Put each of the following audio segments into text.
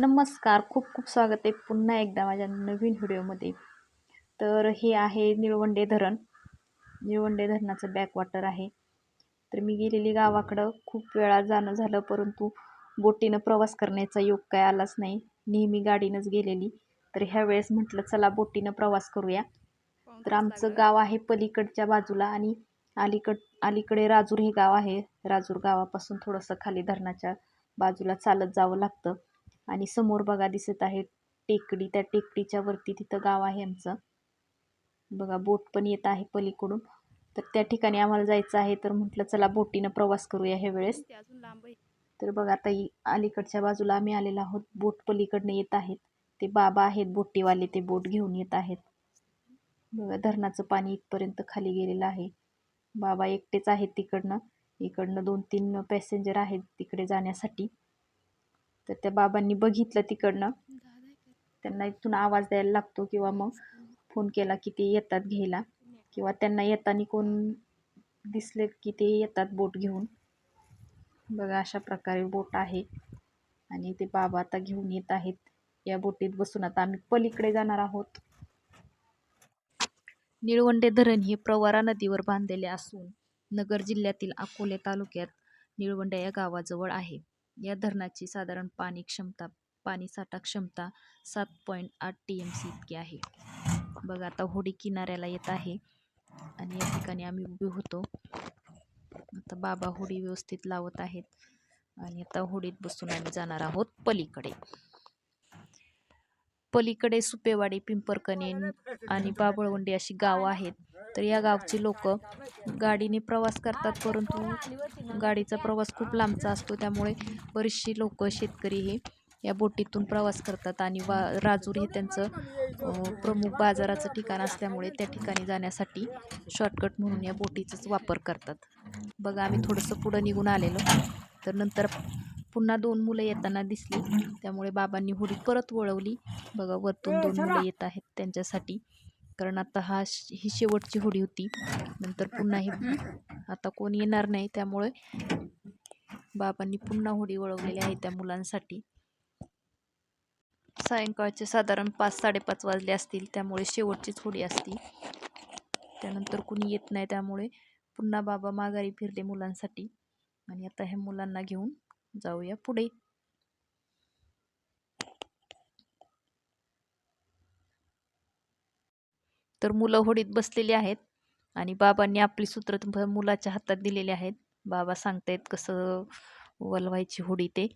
नमस्कार. खूप खूप स्वागत आहे पुन्हा एकदा माझ्या नवीन व्हिडिओमध्ये. तर हे आहे निळवंडे धरण. निळवंडे धरणाचं बॅकवॉटर आहे. तर मी गेलेली गावाकडं खूप वेळा जाणं झालं परंतु बोटीनं प्रवास करण्याचा योग काय आलाच नाही. नेहमी गाडीनंच गेलेली. तर ह्या वेळेस म्हटलं चला बोटीनं प्रवास करूया. तर आमचं गाव आहे पलीकडच्या बाजूला आणि अलीकड अलीकडे राजूर हे गाव आहे. राजूर गावापासून थोडंसं खाली धरणाच्या बाजूला चालत जावं लागतं. आणि समोर बघा दिसत आहे टेकडी. त्या टेकडीच्या वरती तिथं गाव आहे आमचं. बघा बोट पण येत आहे पलीकडून. तर त्या ठिकाणी आम्हाला जायचं आहे तर म्हटलं चला बोटीनं प्रवास करूया ह्या वेळेस. तर बघा आता अलीकडच्या बाजूला आम्ही आलेलो आहोत. बोट पलीकडनं येत आहेत. ते बाबा आहेत बोटीवाले. ते बोट घेऊन येत आहेत. बघा धरणाचं पाणी इथपर्यंत खाली गेलेलं आहे. बाबा एकटेच आहेत तिकडनं. इकडनं दोन तीन पॅसेंजर आहेत तिकडे जाण्यासाठी. तर त्या बाबांनी बघितलं तिकडनं. त्यांना इथून आवाज द्यायला लागतो किंवा मग फोन केला की ते येतात घ्यायला किंवा त्यांना येताना कोण दिसले की ते येतात बोट घेऊन. बघा अशा प्रकारे बोट आहे आणि ते बाबा आता घेऊन येत आहेत. या बोटीत बसून आता आम्ही पलीकडे जाणार आहोत. निळवंडे धरण हे प्रवारा नदीवर बांधलेले असून नगर जिल्ह्यातील अकोले तालुक्यात निळवंडे या गावाजवळ आहे. या धरणाची साधारण पाणी क्षमता पाणीसाठा क्षमता सात पॉईंट आठ टी एम सी इतकी आहे. बघा आता होडी किनाऱ्याला येत आहे आणि या ठिकाणी आम्ही उभे होतो. आता बाबा होडी व्यवस्थित लावत आहेत आणि आता होडीत बसून आम्ही जाणार आहोत पलीकडे. पलीकडे सुपेवाडी पिंपरकणे आणि बाबळवंडी अशी गावं आहेत. तर या गावची लोक गाडीने प्रवास करतात परंतु गाडीचा प्रवास खूप लांबचा असतो. त्यामुळे बरीचशी लोक शेतकरी हे या बोटीतून प्रवास करतात आणि वा राजूर हे त्यांचं प्रमुख बाजाराचं ठिकाण असल्यामुळे त्या ठिकाणी जाण्यासाठी शॉर्टकट म्हणून या बोटीचाच वापर करतात. बघा आम्ही थोडंसं पुढं निघून आलेलो. तर नंतर पुन्हा दोन मुलं येताना दिसली. त्यामुळे बाबांनी होडी परत वळवली. बघा वरतून दोन मुलं येत आहेत त्यांच्यासाठी. कारण आता हा ही शेवटची होडी होती. नंतर पुन्हा ही आता कोण येणार नाही त्यामुळे बाबांनी पुन्हा होडी वळवलेली आहे त्या मुलांसाठी. सायंकाळचे साधारण पाच साडेपाच वाजले असतील त्यामुळे शेवटचीच होडी असती. त्यानंतर कुणी येत नाही त्यामुळे पुन्हा बाबा माघारी फिरले मुलांसाठी. आणि आता ह्या मुलांना घेऊन जाऊया पुढे. तर मुलं होडीत बसलेली आहेत आणि बाबांनी आपली सूत्र मुलाच्या हातात दिलेली आहेत. बाबा सांगतायत कसं वलवायची होडी ते.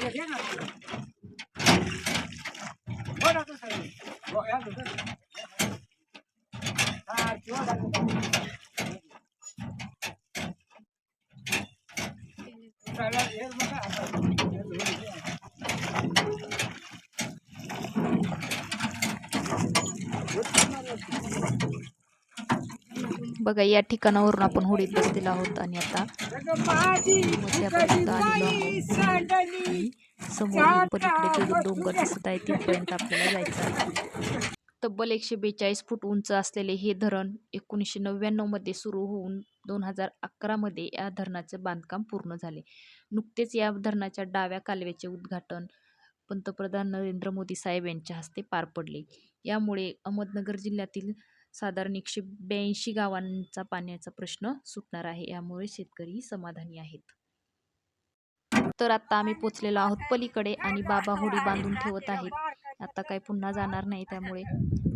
आगे वो होता बघा ठिकाणावरून आपण होडीत बसलेला आहोत आणि आता मध्यापर्यंत आलेलो आहोत आणि समोर पलीकडे जो डोंगर दिसत आहे तिथपर्यंत आपल्याला जायचं आहे. तब्बल एकशे बेचाळीस फूट उंच असलेले हे धरण एकोणीसशे नव्याण्णवमध्ये सुरू होऊन दोन हजार अकरामध्ये या धरणाचे बांधकाम पूर्ण झाले. नुकतेच या धरणाच्या डाव्या कालव्याचे उद्घाटन पंतप्रधान नरेंद्र मोदी साहेब यांच्या हस्ते पार पडले. यामुळे अहमदनगर जिल्ह्यातील साधारण एकशे ब्याऐंशी गावांचा पाण्याचा प्रश्न सुटणार आहे. यामुळे शेतकरी समाधानी आहेत. तर आता आम्ही पोचलेलो आहोत पलीकडे आणि बाबा होडी बांधून ठेवत आहेत. आता काय पुन्हा जाणार नाही त्यामुळे.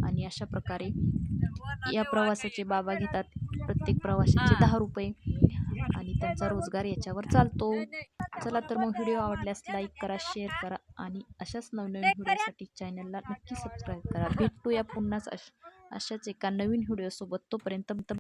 आणि अशा प्रकारे या प्रवासाचे बाबा घेतात. प्रत्येक प्रवाशाचे दहा रुपये. आणि त्यांचा रोजगार याच्यावर चालतो. चला तर मग व्हिडिओ आवडल्यास लाईक करा शेअर करा आणि अशाच नवनवीन व्हिडिओसाठी चॅनलला नक्की सबस्क्राईब करा. भेटूया पुन्हाच अश अशाच एका नवीन व्हिडिओसोबत. तोपर्यंत